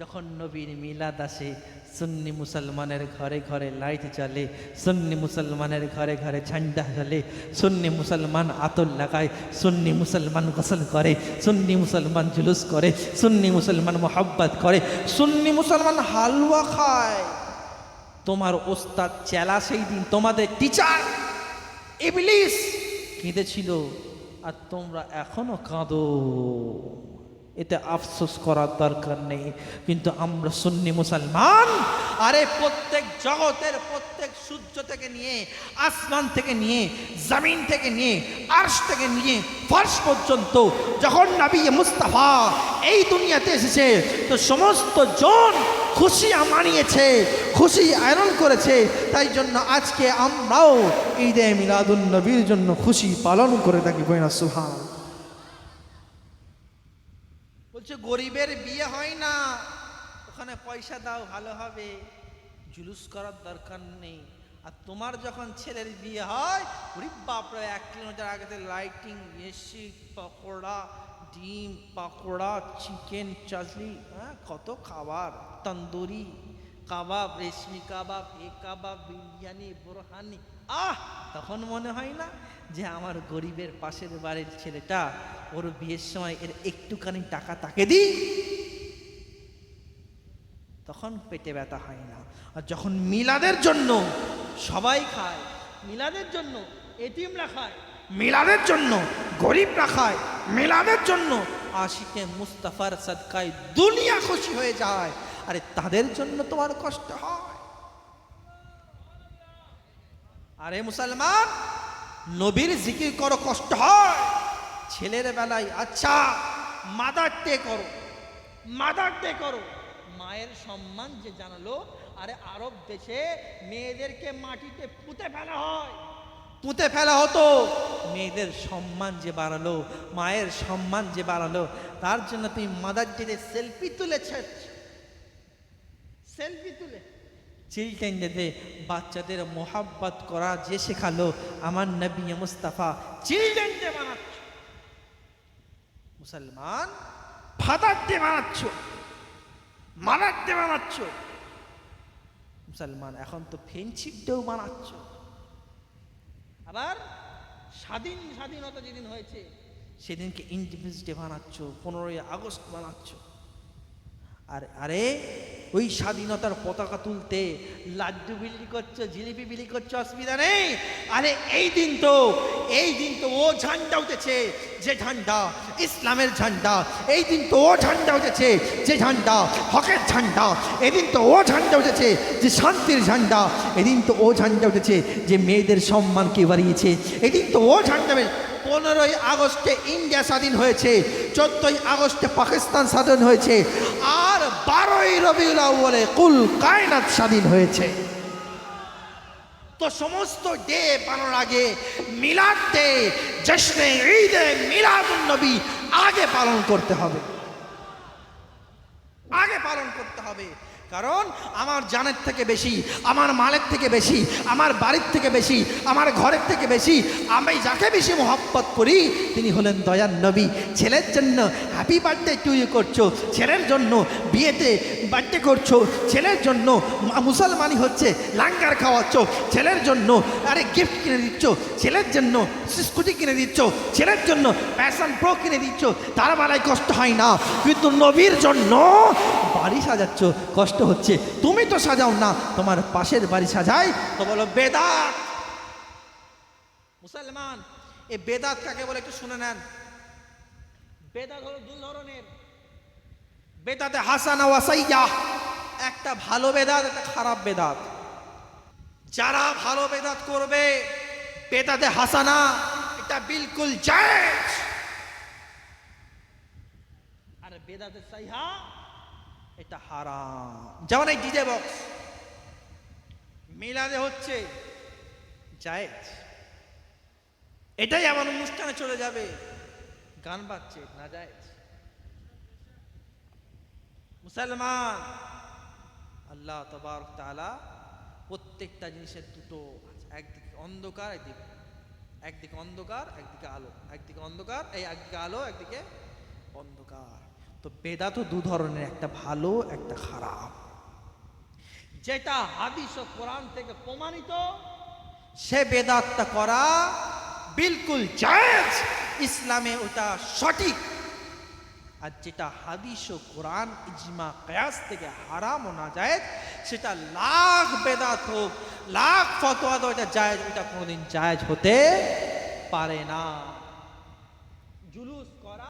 যখন নবীর মিলাদ আসে, সুন্নি মুসলমানের ঘরে ঘরে লাইট জ্বলে, সুন্নি মুসলমানের ঘরে ঘরে ঝান্ডা জ্বলে, সুন্নি মুসলমান আতর লাগায়, সুন্নি মুসলমান গোসল করে, সুন্নি মুসলমান জুলুস করে, সুন্নি মুসলমান মোহাব্বত করে, সুন্নি মুসলমান হালুয়া খায়। তোমার ওস্তাদ চেলা সেই দিন তোমাদের টিচার, ইবলিস, কেঁদেছিল, আর তোমরা এখনও কাঁদো। এতে আফসোস করার দরকার নেই। কিন্তু আমরা সুন্নি মুসলমান, আরে প্রত্যেক জগতের প্রত্যেক সূর্য থেকে নিয়ে, আসমান থেকে নিয়ে, জমিন থেকে নিয়ে, আর্শ থেকে নিয়ে ফার্স পর্যন্ত যখন নবী মুস্তাফা এই দুনিয়াতে এসেছে, তো সমস্ত জন খুশি মানিয়েছে, খুশি আয়রন করেছে। তাই জন্য আজকে আমরাও ঈদে মিলাদুন নবীর জন্য খুশি পালন করে থাকি বইনা সুহান গরিবের বিয়ে হয় না, ওখানে পয়সা দাও, ভালো হবে। জুলুস করার দরকার নেই। আর তোমার যখন ছেলের বিয়ে হয় গরিব বাপরা, এক কিলোমিটার আগেতে লাইটিং এসি পকোড়া, ডিম, পাকোড়া চিকেন চাটনি হ্যাঁ কত খাবার, তন্দুরি। কাবাব, রেশমি কাবাব, এ কাবাব, বিরিয়ানি, বোরহানি, আহ! তখন মনে হয় না যে আমার গরিবের পাশের বাড়ির ছেলেটা ওর বিয়ের সময় এর একটুখানি টাকা তাকে দিই। তখন পেটে ব্যথা হয় না। আর যখন মিলাদের জন্য সবাই খায়, মিলাদের জন্য এতিমরা খায়, মিলাদের জন্য গরিবরা খায়, মিলাদের জন্য আশিকে মুস্তাফার সদকায় দুনিয়া খুশি হয়ে যায়। আরে তাদের জন্য তোমার কষ্ট হয়। আরে মুসলমান, নবীর জিকির করো, কষ্ট হয়। ছেলের বেলায় আচ্ছা মাদার ডে করো মাদার ডে করো। মায়ের সম্মান যে জানালো, আরে আরব দেশে মেয়েদেরকে মাটিতে পুঁতে ফেলা হয়। পুঁতে ফেলা হতো, মেয়েদের সম্মান যে বাড়ালো, মায়ের সম্মান যে বাড়ালো, তার জন্য তুমি মাদার ডেতে সেলফি তুলেছ। সেলফি তুলে। চিলড্রেন ডেতে বাচ্চাদের মোহাব্বত করা, যে শেখালো, আমার নবী মুস্তাফা চিলড্রেন ডে বানাচ্ছ মুসলমান ফাদার ডে বানাচ্ছ মাদার ডে বানাচ্ছ মুসলমান, এখন তো ফ্রেন্ডশিপ ডেও বানাচ্ছ আবার স্বাধীন, স্বাধীনতা যেদিন হয়েছে, সেদিনকে ইন্ডিপেন্ডেন্স ডে বানাচ্ছ পনেরোই আগস্ট বানাচ্ছ আর, আরে ওই স্বাধীনতার পতাকা তুলতে লাড্ডু বিলি করছ, জিলিপি বিলি করছ, অসুবিধা নেই। আরে এই দিন তো, এই দিন তো ও ঝান্ডা উঠেছে, যে ঝান্ডা, ইসলামের ঝান্ডা, এই দিন তো ও ঝান্ডা উঠেছে, যে ঝান্ডা, হকের ঝান্ডা, এদিন তো ও ঝান্ডা উঠেছে, যে শান্তির ঝান্ডা, এদিন তো ও ঝান্ডা উঠেছে, যে মেয়েদের সম্মানকে বাড়িয়েছে, এদিন তো ও ঝান্ডা পনেরোই আগস্টে ইন্ডিয়া স্বাধীন হয়েছে, চোদ্দই আগস্টে পাকিস্তান স্বাধীন হয়েছে বারোই রবিউল আউ্বলে কুল কায়নাত স্বাধীন হয়েছে। তো সমস্ত ডে পানোর আগে মিলাদ ডে, জশ্নে ঈদে মিলাদুন নবী আগে পালন করতে হবে। আগে পালন করতে হবে। কারণ আমার জানের থেকে বেশি, আমার মালের থেকে বেশি, আমার বাড়ির থেকে বেশি, আমার ঘরের থেকে বেশি, আমি যাকে বেশি মহব্বত করি, তিনি হলেন দয়ার নবী। ছেলের জন্য হ্যাপি বার্থডে টু ইউ করছ, ছেলের জন্য বিয়েতে বার্থডে করছ, ছেলের জন্য মুসলমানি হচ্ছে, লাঙ্গার খাওয়াচ্ছ, ছেলের জন্য আরে গিফট কিনে দিচ্ছ, ছেলের জন্য স্কুটি কিনে দিচ্ছ, ছেলের জন্য প্যাশন প্রো কিনে দিচ্ছ, তার বেলায় কষ্ট হয় না। কিন্তু নবীর জন্য বাড়ি সাজাচ্ছ, কষ্ট হচ্ছে। তুমি তো সাজাও না, তোমার পাশের বাড়ি সাজাই। তো বলো, বেদাত! মুসলমান এই বেদাত কাকে বলে একটু শুনে নেন। বেদাত হলো দু ধরনের। বেদাতে হাসানা ওয়াসাইয়া একটা ভালো বেদাত, একটা খারাপ বেদাত। যারা ভালো বেদাত করবে, বেদাতে হাসানা, এটা বিলকুল জায়েজ। আর বেদাতে সাইহা এটা হারাম। যেমন এই ডিজে বক্স মিলাদে হচ্ছে জায়েজ। এটাই এমন অনুষ্ঠানে চলে যাবে। গান বাজছে, না জায়েজ। মুসলমান, আল্লাহ তবার তালা প্রত্যেকটা জিনিসের দুটো একদিকে অন্ধকার, একদিকে একদিকে অন্ধকার, একদিকে আলো। একদিকে অন্ধকার, এই একদিকে আলো, একদিকে অন্ধকার। তো বেদাত দু ধরনের, একটা ভালো, একটা খারাপ। যেটা হাদিস ও কোরআন থেকে প্রমাণিত, সে বেদাতটা করা বিলকুল জায়েজ, ইসলামে ওটা সঠিক। আর যেটা হাদিস ও কোরআন ইজমা কয়াস থেকে হারাম ও না যায় সেটা লাখ বেদাত হোক, লাখ ফতোয়া এটা জায়েজ ওটা কোনোদিন জায়েজ হতে পারে না। জুলুস